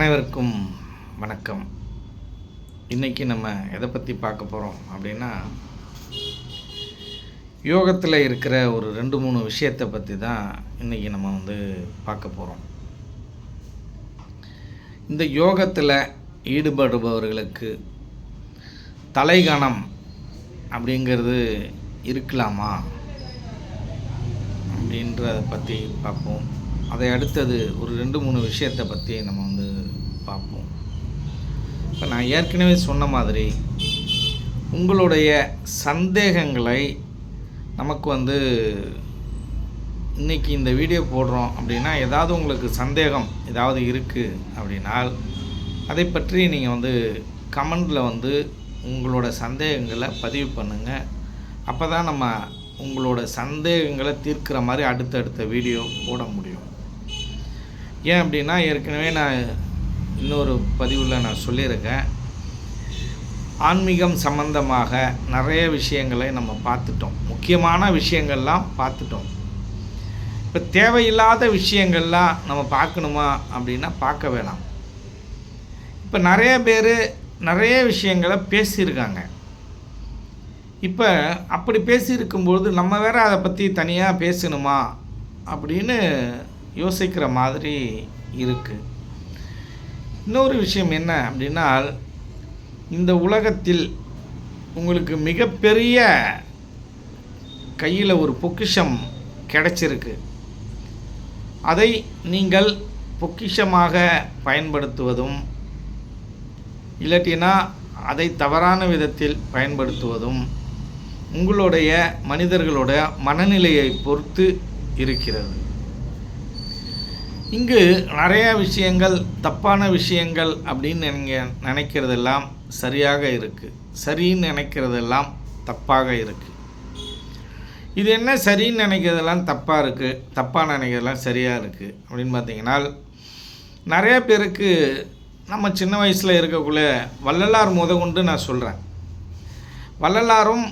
அனைவருக்கும் வணக்கம். இன்றைக்கி நம்ம எதை பற்றி பார்க்க போகிறோம் அப்படின்னா யோகத்தில் இருக்கிற ஒரு ரெண்டு மூணு விஷயத்தை பற்றி தான் இன்றைக்கி நம்ம வந்து பார்க்க போகிறோம் இந்த யோகத்தில் ஈடுபடுபவர்களுக்கு தலைகணம் அப்படிங்கிறது இருக்கலாமா அப்படின்றத பற்றி பார்ப்போம். அதை அடுத்தது ஒரு ரெண்டு மூணு விஷயத்தை பற்றி நம்ம வந்து பார்ப்போம். இப்போ நான் ஏற்கனவே சொன்ன மாதிரி உங்களுடைய சந்தேகங்களை நமக்கு வந்து இன்றைக்கி இந்த வீடியோ போடுறோம் அப்படின்னா ஏதாவது உங்களுக்கு சந்தேகம் ஏதாவது இருக்குது அப்படின்னால் அதை பற்றி நீங்கள் வந்து கமெண்டில் வந்து உங்களோட சந்தேகங்களை பதிவு பண்ணுங்கள் அப்போ தான் நம்ம உங்களோட சந்தேகங்களை தீர்க்கிற மாதிரி அடுத்தடுத்த வீடியோ போட முடியும். ஏன் அப்படின்னா ஏற்கனவே நான் இன்னொரு பதிவில் நான் சொல்லியிருக்கேன். ஆன்மீகம் சம்பந்தமாக நிறைய விஷயங்களை நம்ம பார்த்துட்டோம். முக்கியமான விஷயங்கள்லாம் பார்த்துட்டோம். இப்போ தேவையில்லாத விஷயங்கள்லாம் நம்ம பார்க்கணுமா அப்படின்னா பார்க்க வேணாம். இப்போ நிறைய பேர் நிறைய விஷயங்களை பேசியிருக்காங்க. இப்போ அப்படி பேசியிருக்கும்பொழுது நம்ம வேற அதை பற்றி தனியாக பேசணுமா அப்படின்னு யோசிக்கிற மாதிரி இருக்குது இன்னொரு விஷயம் என்ன அப்படின்னா இந்த உலகத்தில் உங்களுக்கு மிகப்பெரிய கையில் ஒரு பொக்கிஷம் கிடைச்சிருக்கு. அதை நீங்கள் பொக்கிஷமாக பயன்படுத்துவதும் இல்லாட்டினா அதை தவறான விதத்தில் பயன்படுத்துவதும் உங்களுடைய மனிதர்களோட மனநிலையை பொறுத்து இருக்கிறது. இங்கு நிறையா விஷயங்கள் தப்பான விஷயங்கள் அப்படின்னு நீங்கள் நினைக்கிறதெல்லாம் சரியாக இருக்குது சரின்னு நினைக்கிறதெல்லாம் தப்பாக இருக்குது இது என்ன சரின்னு நினைக்கிறதெல்லாம் தப்பாக இருக்குது தப்பாக நினைக்கிறதெல்லாம் சரியாக இருக்குது அப்படின்னு பார்த்தீங்கன்னா நிறைய பேருக்கு நம்ம சின்ன வயசில் இருக்கக்குள்ள வள்ளலார் முத கொண்டு நான் சொல்கிறேன் வள்ளலாரும்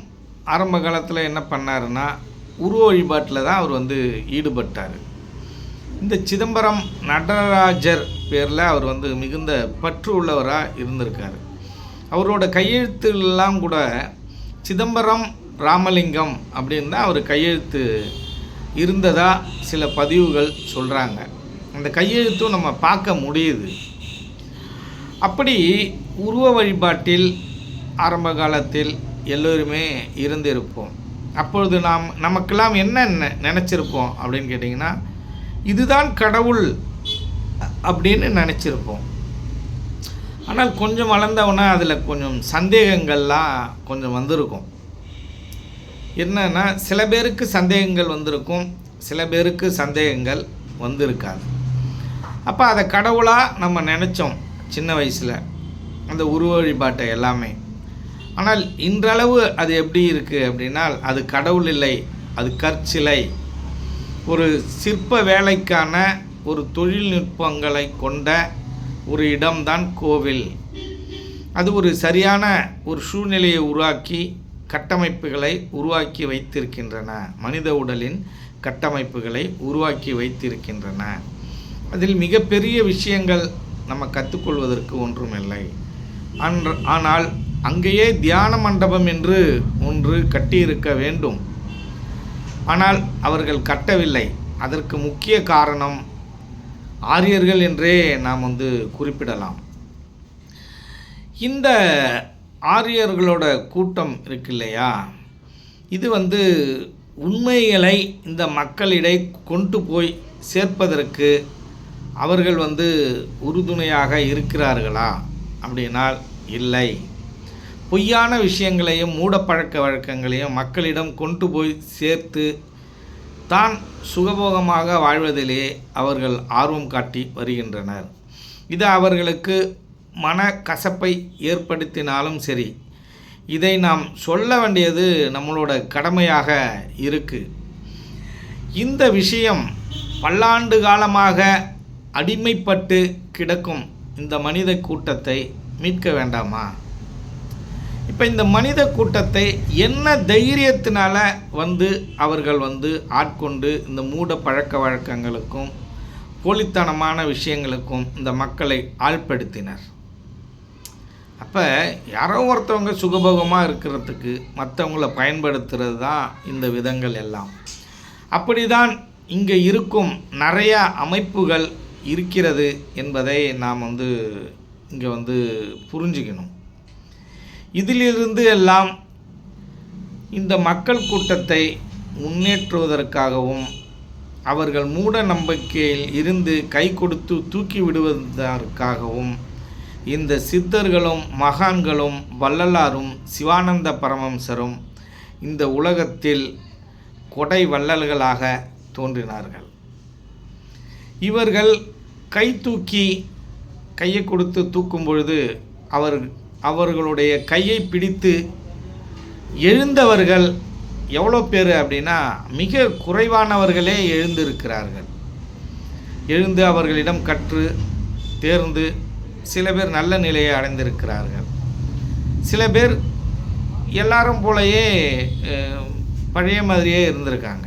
ஆரம்ப காலத்தில் என்ன பண்ணாருன்னா உருவ வழிபாட்டில் தான் அவர் வந்து ஈடுபட்டார். இந்த சிதம்பரம் நடராஜர் பேரில் அவர் வந்து மிகுந்த பற்று உள்ளவராக இருந்திருக்கார். அவரோட கையெழுத்துலாம் கூட சிதம்பரம் ராமலிங்கம் அப்படின்னு தான் அவர் கையெழுத்து இருந்ததாக சில பதிவுகள் சொல்கிறாங்க அந்த கையெழுத்தும் நம்ம பார்க்க முடியுது. அப்படி உருவ வழிபாட்டில் ஆரம்ப காலத்தில் எல்லோருமே இருந்திருப்போம். அப்பொழுது நாம் நமக்கெல்லாம் என்ன நெ- நினச்சிருப்போம் அப்படின்னு கேட்டிங்கன்னா இதுதான் கடவுள் அப்படின்னு நினச்சிருப்போம். ஆனால் கொஞ்சம் வளர்ந்தவொன்னே அதில் கொஞ்சம் சந்தேகங்கள்லாம் கொஞ்சம் வந்திருக்கும். என்னன்னா சில பேருக்கு சந்தேகங்கள் வந்திருக்கும் சில பேருக்கு சந்தேகங்கள் வந்திருக்காது. அப்போ அதை கடவுளாக நம்ம நினச்சோம் சின்ன வயசில் அந்த உருவ வழிபாட்டை எல்லாமே. ஆனால் இன்றளவு அது எப்படி இருக்குது அப்படின்னா அது கடவுள் இல்லை அது கற்சிலை. ஒரு சிற்ப வேலைக்கான ஒரு தொழில்நுட்பங்களை கொண்ட ஒரு இடம்தான் கோவில். அது ஒரு சரியான ஒரு சூழ்நிலையை உருவாக்கி கட்டமைப்புகளை உருவாக்கி வைத்திருக்கின்றன. மனித உடலின் கட்டமைப்புகளை உருவாக்கி வைத்திருக்கின்றன. அதில் மிகப்பெரிய விஷயங்கள் நம்ம கற்றுக்கொள்வதற்கு ஒன்றுமில்லை. அன்று ஆனால் அங்கேயே தியான மண்டபம் என்று ஒன்று கட்டியிருக்க வேண்டும். ஆனால் அவர்கள் கட்டவில்லை. அதற்கு முக்கிய காரணம் ஆரியர்கள் என்றே நாம் வந்து குறிப்பிடலாம். இந்த ஆரியர்களோட கூட்டம் இருக்கு இல்லையா இது வந்து உண்மைகளை இந்த மக்களிடை கொண்டு போய் சேர்ப்பதற்கு அவர்கள் வந்து உறுதுணையாக இருக்கிறார்களா? அப்படின்னால் இல்லை. பொய்யான விஷயங்களையும் மூடப்பழக்க வழக்கங்களையும் மக்களிடம் கொண்டு போய் சேர்த்து தான் சுகபோகமாக வாழ்வதிலே அவர்கள் ஆர்வம் காட்டி வருகின்றனர். இது அவர்களுக்கு மன கசப்பை ஏற்படுத்தினாலும் சரி இதை நாம் சொல்ல வேண்டியது நம்மளோட கடமையாக இருக்கு. இந்த விஷயம் பல்லாண்டு காலமாக அடிமைப்பட்டு கிடக்கும் இந்த மனித கூட்டத்தை மீட்க வேண்டாமா? இப்போ இந்த மனித கூட்டத்தை என்ன தைரியத்தினால வந்து அவர்கள் வந்து ஆட்கொண்டு இந்த மூட பழக்க வழக்கங்களுக்கும் போலித்தனமான விஷயங்களுக்கும் இந்த மக்களை ஆழ்படுத்தினர் அப்போ யாரோ ஒருத்தவங்க சுகபோகமாக இருக்கிறதுக்கு மற்றவங்கள பயன்படுத்துறது தான் இந்த விதங்கள் எல்லாம். அப்படி தான் இங்கே இருக்கும் நிறையா அமைப்புகள் இருக்கிறது என்பதை நாம் வந்து இங்கே வந்து புரிஞ்சுக்கணும். இதிலிருந்து எல்லாம் இந்த மக்கள் கூட்டத்தை முன்னேற்றுவதற்காகவும் அவர்கள் மூட நம்பிக்கையில் இருந்து கை கொடுத்து தூக்கி விடுவதற்காகவும் இந்த சித்தர்களும் மகான்களும் வள்ளலாரும் சிவானந்த பரமம்சரும் இந்த உலகத்தில் கொடை வள்ளல்களாக தோன்றினார்கள். இவர்கள் கை தூக்கி கையை கொடுத்து தூக்கும் பொழுது அவர் அவர்களுடைய கையை பிடித்து எழுந்தவர்கள் எவ்வளோ பேர் அப்படின்னா மிக குறைவானவர்களே எழுந்திருக்கிறார்கள். எழுந்து அவர்களிடம் கற்று தேர்ந்து சில பேர் நல்ல நிலையை அடைந்திருக்கிறார்கள். சில பேர் எல்லாரும் போலயே பழைய மாதிரியே இருந்திருக்காங்க.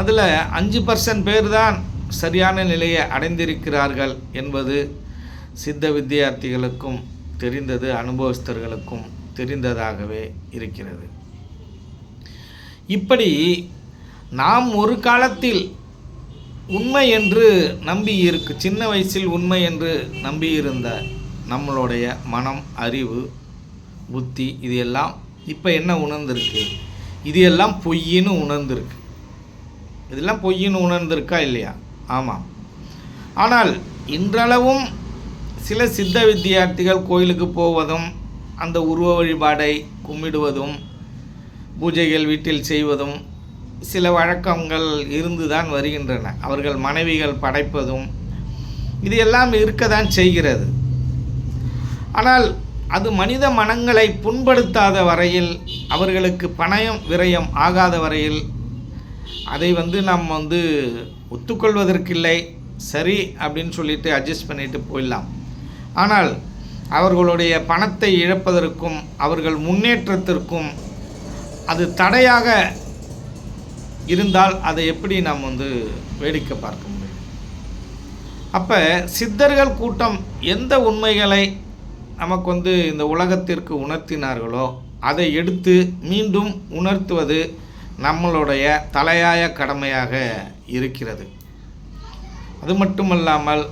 அதில் அஞ்சு பர்சன்ட் பேர் தான் சரியான நிலையை அடைந்திருக்கிறார்கள் என்பது சித்த வித்தியார்த்திகளுக்கும் தெரிந்தது அனுபவஸ்தர்களுக்கும் தெரிந்ததாகவே இருக்கிறது. இப்படி நாம் ஒரு காலத்தில் உண்மை என்று நம்பி இருக்கு சின்ன வயசில் உண்மை என்று நம்பியிருந்த நம்மளுடைய மனம் அறிவு புத்தி இது எல்லாம் இப்போ என்ன உணர்ந்திருக்கு? இது எல்லாம் பொய்ன்னு உணர்ந்திருக்கு. இதெல்லாம் பொய்ன்னு உணர்ந்திருக்கா இல்லையா? ஆமாம். ஆனால் இன்றளவும் சில சித்த வித்தியார்த்திகள் கோயிலுக்கு போவதும் அந்த உருவ வழிபாடை கும்பிடுவதும் பூஜைகள் வீட்டில் செய்வதும் சில வழக்கங்கள் இருந்து தான் வருகின்றன. அவர்கள் மனைவிகள் படைப்பதும் இது எல்லாம் இருக்க தான் செய்கிறது. ஆனால் அது மனித மனங்களை புண்படுத்தாத வரையில் அவர்களுக்கு பணயம் விரயம் ஆகாத வரையில் அதை வந்து நாம் வந்து ஒத்துக்கொள்வதற்கில்லை. சரி அப்படின்னு சொல்லிட்டு அட்ஜஸ்ட் பண்ணிட்டு போயிடலாம். ஆனால் அவர்களுடைய பணத்தை இழப்பதற்கும் அவர்கள் முன்னேற்றத்திற்கும் அது தடையாக இருந்தால் அதை எப்படி நாம் வந்து வேடிக்கை பார்க்க முடியும்? அப்போ சித்தர்கள் கூட்டம் எந்த உண்மைகளை நமக்கு வந்து இந்த உலகத்திற்கு உணர்த்தினார்களோ அதை எடுத்து மீண்டும் உணர்த்துவது நம்மளுடைய தலையாய கடமையாக இருக்கிறது. அது மட்டுமல்லாமல்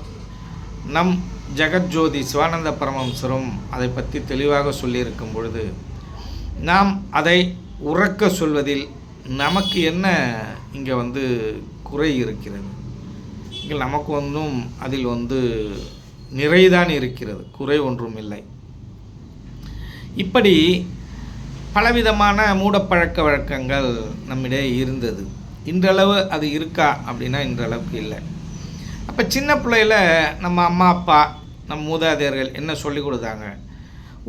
நம் ஜெகஜோதி சிவானந்த பரமம்சரும் அதை பற்றி தெளிவாக சொல்லியிருக்கும் பொழுது நாம் அதை உறக்க சொல்வதில் நமக்கு என்ன இங்கே வந்து குறை இருக்கிறது? இங்கே நமக்கு ஒன்றும் அதில் வந்து நிறைதான் இருக்கிறது குறை ஒன்றும் இல்லை. இப்படி பலவிதமான மூடப்பழக்க வழக்கங்கள் நம்மிடையே இருந்தது. இன்றளவு அது இருக்கா அப்படின்னா இன்றளவுக்கு இல்லை. அப்போ சின்ன பிள்ளையில் நம்ம அம்மா அப்பா நம்ம மூதாதையர்கள் என்ன சொல்லி கொடுத்தாங்க?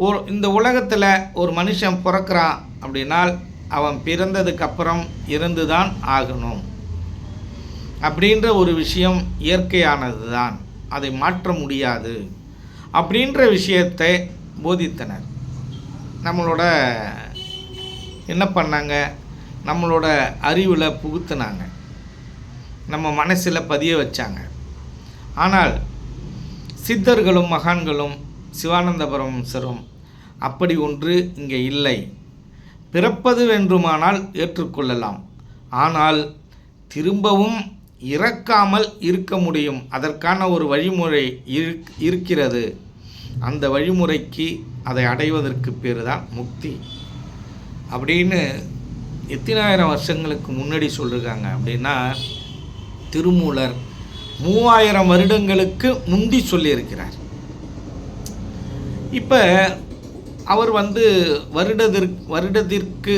ஒரு இந்த உலகத்தில் ஒரு மனுஷன் பிறக்கிறான் அப்படின்னால் அவன் பிறந்ததுக்கப்புறம் இருந்து தான் ஆகணும். அப்படின்ற ஒரு விஷயம் இயற்கையானது தான் அதை மாற்ற முடியாது. அப்படின்ற விஷயத்தை போதித்தனர். நம்மளோட என்ன பண்ணாங்க? நம்மளோட அறிவில் புகுத்துனாங்க. நம்ம மனசில் பதிய வச்சாங்க. ஆனால் சித்தர்களும் மகான்களும் சிவானந்த பரமசரும் அப்படி ஒன்று இங்கே இல்லை. பிறப்பது வேண்டுமானால் ஏற்றுக்கொள்ளலாம். ஆனால் திரும்பவும் இறக்காமல் இருக்க முடியும். அதற்கான ஒரு வழிமுறை இருக்கிறது. அந்த வழிமுறைக்கு அதை அடைவதற்கு பேர் தான் முக்தி. அப்படின்னு எத்தனாயிரம் வருஷங்களுக்கு முன்னாடி சொல்லியிருக்காங்க அப்படின்னா திருமூலர் மூவாயிரம் வருடங்களுக்கு முந்தி சொல்லியிருக்கிறார். இப்போ அவர் வந்து வருடத்திற்கு வருடத்திற்கு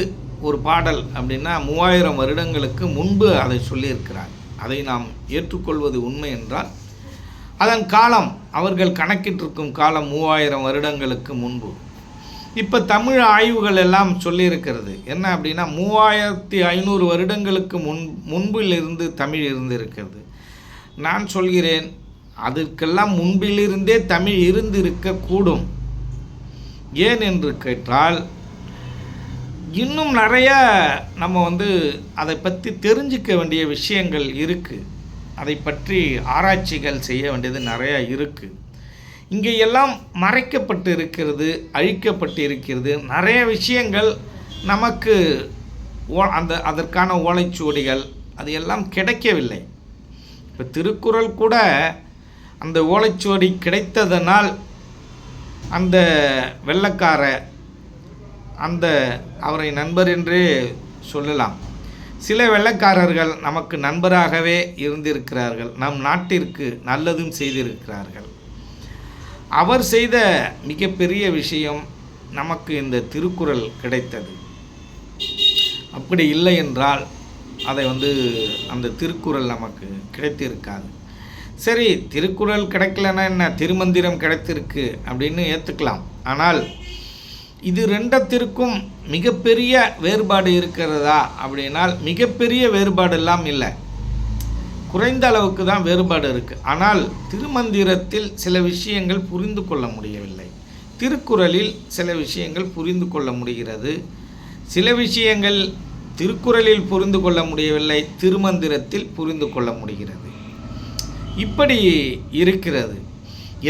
ஒரு பாடல் அப்படின்னா மூவாயிரம் வருடங்களுக்கு முன்பு அதை சொல்லியிருக்கிறார். அதை நாம் ஏற்றுக்கொள்வது உண்மை என்றால் அதன் காலம் அவர்கள் கணக்கிட்டிருக்கும் காலம் மூவாயிரம் வருடங்களுக்கு முன்பு. இப்போ தமிழ் ஆய்வுகள் எல்லாம் சொல்லியிருக்கிறது. என்ன அப்படின்னா மூவாயிரத்தி ஐநூறு வருடங்களுக்கு முன் முன்பிலிருந்து தமிழ் இருந்திருக்கிறது. நான் சொல்கிறேன் அதற்கெல்லாம் முன்பிலிருந்தே தமிழ் இருந்திருக்கக்கூடும். ஏன் என்று கேட்டால் இன்னும் நிறைய நம்ம வந்து அதை பற்றி தெரிஞ்சுக்க வேண்டிய விஷயங்கள் இருக்குது அதை பற்றி ஆராய்ச்சிகள் செய்ய வேண்டியது நிறையா இருக்குது இங்கே எல்லாம் மறைக்கப்பட்டு இருக்கிறது அழிக்கப்பட்டு இருக்கிறது. நிறைய விஷயங்கள் நமக்கு ஓ அந்த அதற்கான ஓலைச்சுவடிகள் அது எல்லாம் கிடைக்கவில்லை. இப்போ திருக்குறள் கூட அந்த ஓலைச்சுவடி கிடைத்ததனால் அந்த வெள்ளக்கார அந்த அவரை நண்பர் என்றே சொல்லலாம். சில வெள்ளக்காரர்கள் நமக்கு நண்பராகவே இருந்திருக்கிறார்கள். நம் நாட்டிற்கு நல்லதும் செய்திருக்கிறார்கள். அவர் செய்த மிகப்பெரிய விஷயம் நமக்கு இந்த திருக்குறள் கிடைத்தது. அப்படி இல்லை என்றால் அதை வந்து அந்த திருக்குறள் நமக்கு கிடைத்திருக்காது. சரி திருக்குறள் கிடைக்கலன்னா என்ன? திருமந்திரம் கிடைத்திருக்கு அப்படின்னு ஏற்றுக்கலாம் ஆனால் இது ரெண்டத்திற்கும் மிகப்பெரிய வேறுபாடு இருக்கிறதா அப்படின்னால் மிகப்பெரிய வேறுபாடு எல்லாம் இல்லை. குறைந்த அளவுக்கு தான் வேறுபாடு இருக்குது ஆனால் திருமந்திரத்தில் சில விஷயங்கள் புரிந்து கொள்ள முடியவில்லை. திருக்குறளில் சில விஷயங்கள் புரிந்து கொள்ள முடிகிறது. சில விஷயங்கள் திருக்குறளில் புரிந்து கொள்ள முடியவில்லை திருமந்திரத்தில் புரிந்து கொள்ள முடிகிறது. இப்படி இருக்கிறது.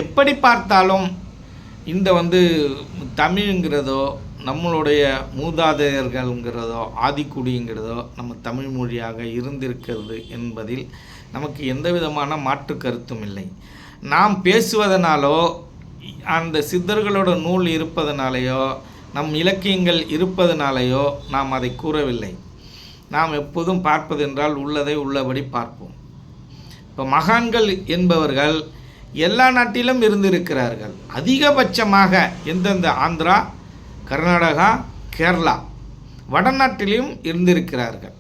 எப்படி பார்த்தாலும் இந்த வந்து தமிழுங்கிறதோ நம்மளுடைய மூதாதையர்கள்ங்கிறதோ ஆதிக்குடிங்கிறதோ நம்ம தமிழ் மொழியாக இருந்திருக்கிறது என்பதில் நமக்கு எந்த விதமான மாற்று கருத்தும் இல்லை. நாம் பேசுவதனாலோ அந்த சித்தர்களோட நூல் இருப்பதனாலேயோ நம் இலக்கியங்கள் இருப்பதனாலேயோ நாம் அதை கூறவில்லை. நாம் எப்போதும் பார்ப்பதென்றால் உள்ளதை உள்ளபடி பார்ப்போம். இப்போ மகான்கள் என்பவர்கள் எல்லா நாட்டிலும் இருந்திருக்கிறார்கள். அதிகபட்சமாக எந்தெந்த ஆந்திரா கர்நாடகா கேரளா வடநாட்டிலையும் இருந்திருக்கிறார்கள்.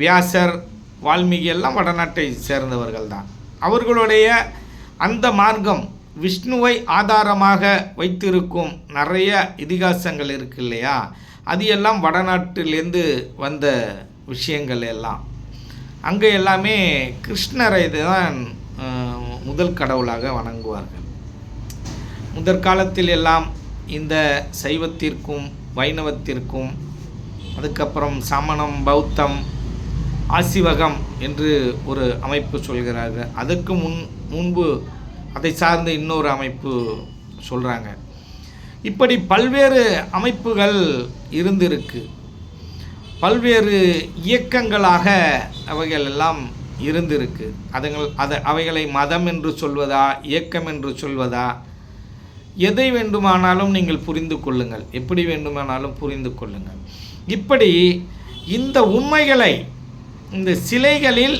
வியாசர் வால்மீகி எல்லாம் வடநாட்டை சேர்ந்தவர்கள் தான் அவர்களுடைய அந்த மார்க்கம் விஷ்ணுவை ஆதாரமாக வைத்திருக்கும் நிறைய இதிகாசங்கள் இருக்கு இல்லையா? அது எல்லாம் வடநாட்டிலேருந்து வந்த விஷயங்கள் எல்லாம். அங்கே எல்லாமே கிருஷ்ணரை தான் முதல் கடவுளாக வணங்குவார்கள். முதற்காலத்தில் எல்லாம் இந்த சைவத்திற்கும் வைணவத்திற்கும் அதுக்கப்புறம் சமணம் பௌத்தம் ஆசிவகம் என்று ஒரு அமைப்பு சொல்கிறார்கள். அதற்கு முன் முன்பு அதை சார்ந்த இன்னொரு அமைப்பு சொல்கிறாங்க இப்படி பல்வேறு அமைப்புகள் இருந்திருக்கு. பல்வேறு இயக்கங்களாக அவைகள் எல்லாம் இருந்திருக்கு. அதுங்கள் அதை அவைகளை மதம் என்று சொல்வதா இயக்கம் என்று சொல்வதா? எதை வேண்டுமானாலும் நீங்கள் புரிந்து கொள்ளுங்கள். எப்படி வேண்டுமானாலும் புரிந்து கொள்ளுங்கள். இப்படி இந்த உண்மைகளை இந்த சிலைகளில்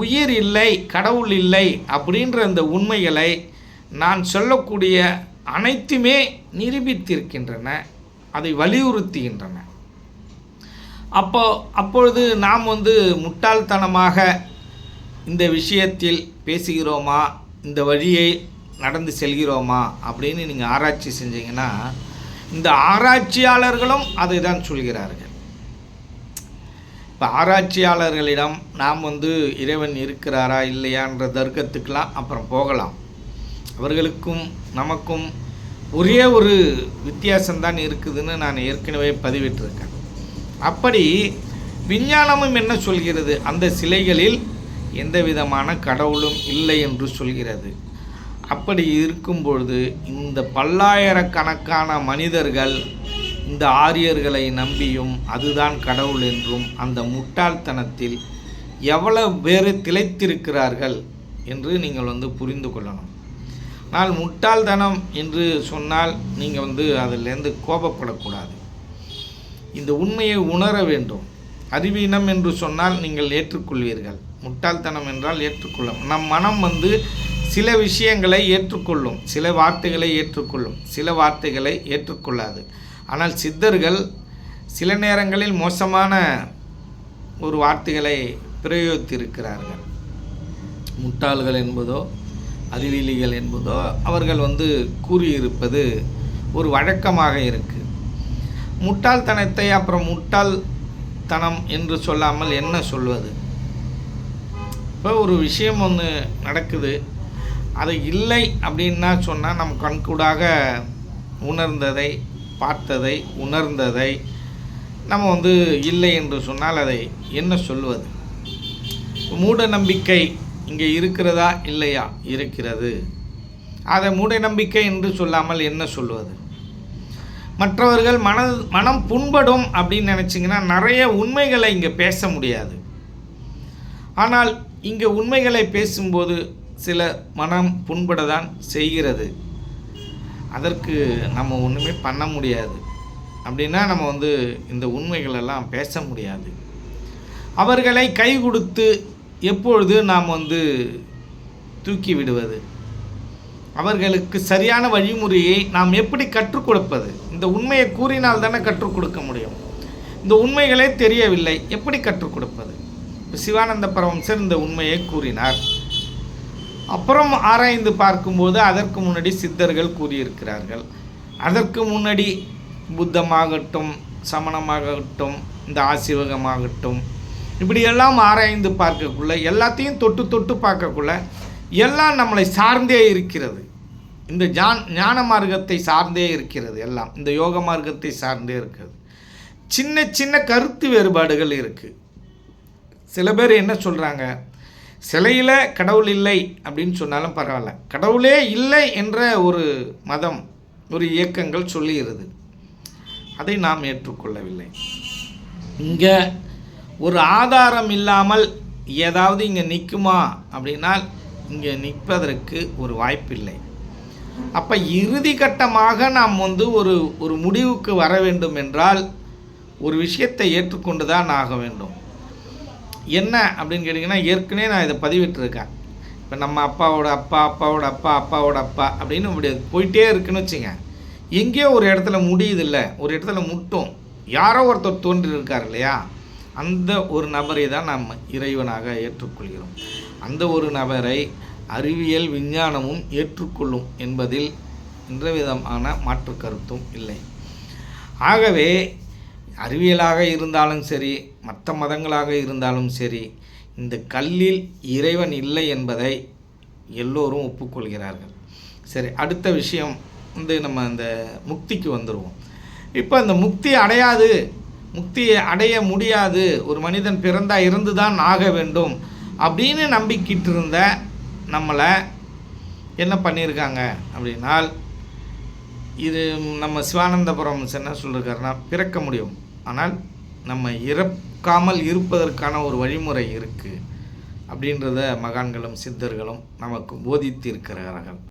உயிர் இல்லை கடவுள் இல்லை அப்படின்ற அந்த உண்மைகளை நான் சொல்லக்கூடிய அனைத்துமே நிரூபித்திருக்கின்றன அதை வலியுறுத்துகின்றன. அப்போ அப்பொழுது நாம் வந்து முட்டாள்தனமாக இந்த விஷயத்தில் பேசுகிறோமா இந்த வழியை நடந்து செல்கிறோமா அப்படின்னு நீங்கள் ஆராய்ச்சி செஞ்சீங்கன்னா இந்த ஆராய்ச்சியாளர்களும் அதை தான் சொல்கிறார்கள். இப்போ ஆராய்ச்சியாளர்களிடம் நாம் வந்து இறைவன் இருக்கிறாரா இல்லையான்ற தர்க்கத்துக்கெலாம் அப்புறம் போகலாம். அவர்களுக்கும் நமக்கும் ஒரே ஒரு வித்தியாசம்தான் இருக்குதுன்னு நான் ஏற்கனவே பதிவிட்டிருக்கேன். அப்படி விஞ்ஞானமும் என்ன சொல்கிறது? அந்த சிலைகளில் எந்த விதமான கடவுளும் இல்லை என்று சொல்கிறது. அப்படி இருக்கும் பொழுது இந்த பல்லாயிரக்கணக்கான மனிதர்கள் இந்த ஆரியர்களை நம்பியும் அதுதான் கடவுள் என்றும் அந்த முட்டாள்தனத்தில் எவ்வளவு பேர் திளைத்திருக்கிறார்கள் என்று நீங்கள் வந்து புரிந்து கொள்ளணும். ஆனால் முட்டாள்தனம் என்று சொன்னால் நீங்கள் வந்து அதிலேருந்து கோபப்படக்கூடாது. இந்த உண்மையை உணர வேண்டும். அறிவீனம் என்று சொன்னால் நீங்கள் ஏற்றுக்கொள்வீர்கள். முட்டாள்தனம் என்றால் ஏற்றுக்கொள்ளும் நம் மனம் வந்து சில விஷயங்களை ஏற்றுக்கொள்ளும் சில வார்த்தைகளை ஏற்றுக்கொள்ளும் சில வார்த்தைகளை ஏற்றுக்கொள்ளாது. ஆனால் சித்தர்கள் சில நேரங்களில் மோசமான ஒரு வார்த்தைகளை பிரயோகித்திருக்கிறார்கள். முட்டாள்கள் என்பதோ அறிவிலிகள் என்பதோ அவர்கள் வந்து கூறியிருப்பது ஒரு வழக்கமாக இருக்குது முட்டாள்தனத்தை அப்புறம் முட்டாள்தனம் என்று சொல்லாமல் என்ன சொல்வது? இப்போ ஒரு விஷயம் ஒன்று நடக்குது. அது இல்லை அப்படின்னா சொன்னால் நம் கண்கூடாக உணர்ந்ததை பார்த்ததை உணர்ந்ததை நம்ம வந்து இல்லை என்று சொன்னால் அதை என்ன சொல்வது? மூட நம்பிக்கை இங்கே இருக்கிறதா இல்லையா? இருக்கிறது. அதை மூட நம்பிக்கை என்று சொல்லாமல் என்ன சொல்வது? மற்றவர்கள் மன மனம் புண்படும் அப்படின்னு நினச்சிங்கன்னா நிறைய உண்மைகளை இங்கே பேச முடியாது. ஆனால் இங்கே உண்மைகளை பேசும்போது சில மனம் புண்பட தான் செய்கிறது. அதற்கு நம்ம ஒன்றுமே பண்ண முடியாது. அப்படின்னா நம்ம வந்து இந்த உண்மைகளெல்லாம் பேச முடியாது. அவர்களை கை கொடுத்து எப்பொழுது நாம் வந்து தூக்கி விடுவது? அவர்களுக்கு சரியான வழிமுறையை நாம் எப்படி கற்றுக் கொடுப்பது? இந்த உண்மையை கூறினால் தானே கற்றுக் கொடுக்க முடியும். இந்த உண்மைகளே தெரியவில்லை. எப்படி கற்றுக் கொடுப்பது? சிவானந்த பரமசர் இந்த உண்மையை கூறினார். அப்புறம் ஆராய்ந்து பார்க்கும்போது அதற்கு முன்னாடி சித்தர்கள் கூறியிருக்கிறார்கள். அதற்கு முன்னாடி புத்தமாகட்டும் சமணமாகட்டும் இந்த ஆசிவகமாகட்டும் இப்படியெல்லாம் ஆராய்ந்து பார்க்கக்குள்ள எல்லாத்தையும் தொட்டு தொட்டு பார்க்கக்குள்ள எல்லாம் நம்மளை சார்ந்தே இருக்கிறது. இந்த ஜான் ஞான மார்க்கத்தை சார்ந்தே இருக்கிறது எல்லாம். இந்த யோக மார்க்கத்தை சார்ந்தே இருக்கிறது. சின்ன சின்ன கருத்து வேறுபாடுகள் இருக்குது சில பேர் என்ன சொல்கிறாங்க சிலையில் கடவுள் இல்லை அப்படின்னு சொன்னாலும் பரவாயில்ல. கடவுளே இல்லை என்ற ஒரு மதம் ஒரு இயக்கங்கள் சொல்லுகிறது அதை நாம் ஏற்றுக்கொள்ளவில்லை. இங்கே ஒரு ஆதாரம் இல்லாமல் ஏதாவது இங்கே நிற்குமா அப்படின்னால் இங்கே நிற்பதற்கு ஒரு வாய்ப்பில்லை. அப்போ இறுதி கட்டமாக நாம் வந்து ஒரு ஒரு முடிவுக்கு வர வேண்டும் என்றால் ஒரு விஷயத்தை ஏற்றுக்கொண்டு தான் ஆக வேண்டும். என்ன அப்படின்னு கேட்டிங்கன்னா ஏற்கனவே நான் இதை பதிவிட்டுருக்கேன். இப்போ நம்ம அப்பாவோட அப்பா அப்பாவோட அப்பா அப்பாவோட அப்பா அப்படின்னு இப்படி போயிட்டே இருக்குன்னு வச்சுங்க. எங்கேயோ ஒரு இடத்துல முடியுது இல்லை ஒரு இடத்துல முட்டும். யாரோ ஒருத்தர் தோன்றி இருக்கார் இல்லையா? அந்த ஒரு நபரை தான் நாம் இறைவனாக ஏற்றுக்கொள்கிறோம். அந்த ஒரு நபரை அறிவியல் விஞ்ஞானமும் ஏற்றுக்கொள்ளும் என்பதில் எந்த விதமான மாற்று கருத்தும் இல்லை. ஆகவே அறிவியலாக இருந்தாலும் சரி மற்ற மதங்களாக இருந்தாலும் சரி இந்த கல்லில் இறைவன் இல்லை என்பதை எல்லோரும் ஒப்புக்கொள்கிறார்கள். சரி அடுத்த விஷயம் வந்து நம்ம அந்த முக்திக்கு வந்துடுவோம் இப்போ அந்த முக்தி அடையாது முக்தியை அடைய முடியாது ஒரு மனிதன் பிறந்தா இருந்து தான் ஆக வேண்டும் அப்படின்னு நம்பிக்கிட்டு இருந்த நம்மளை என்ன பண்ணியிருக்காங்க அப்படின்னால் இது நம்ம சிவானந்தபுரம் என்ன சொல்லியிருக்காருன்னா பிறக்க முடியும். ஆனால் நம்ம இறக்காமல் இருப்பதற்கான ஒரு வழிமுறை இருக்குது அப்படின்றத மகான்களும் சித்தர்களும் நமக்கு போதித்து இருக்கிறார்கள்